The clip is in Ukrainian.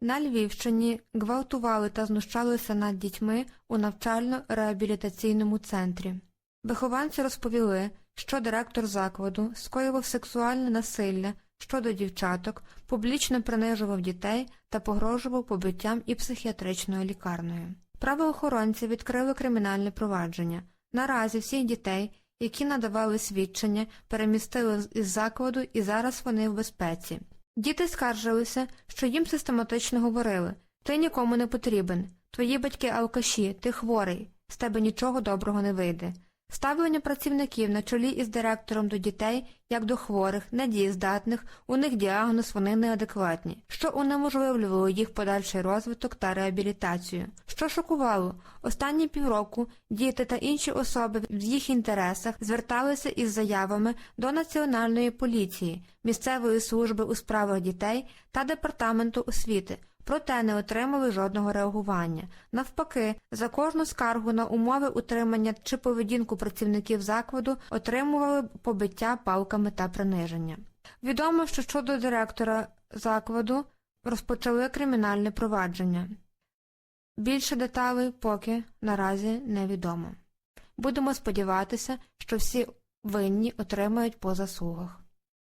На Львівщині гвалтували та знущалися над дітьми у навчально-реабілітаційному центрі. Вихованці розповіли, що директор закладу скоював сексуальне насилля щодо дівчаток, публічно принижував дітей та погрожував побиттям і психіатричною лікарнею. Правоохоронці відкрили кримінальне провадження. Наразі всіх дітей, які надавали свідчення, перемістили із закладу і зараз вони в безпеці. Діти скаржилися, що їм систематично говорили. Ти нікому не потрібен, твої батьки алкаші, ти хворий, з тебе нічого доброго не вийде. Ставлення працівників на чолі із директором до дітей, як до хворих, недієздатних, у них діагноз вони неадекватні, що унеможливлювало їх подальший розвиток та реабілітацію. Що шокувало, останні півроку діти та інші особи в їх інтересах зверталися із заявами до Національної поліції, місцевої служби у справах дітей та департаменту освіти проте не отримали жодного реагування. Навпаки, за кожну скаргу на умови утримання чи поведінку працівників закладу отримували побиття палками та приниження. Відомо, що щодо директора закладу розпочали кримінальне провадження. Більше деталей поки наразі невідомо. Будемо сподіватися, що всі винні отримають по заслугах.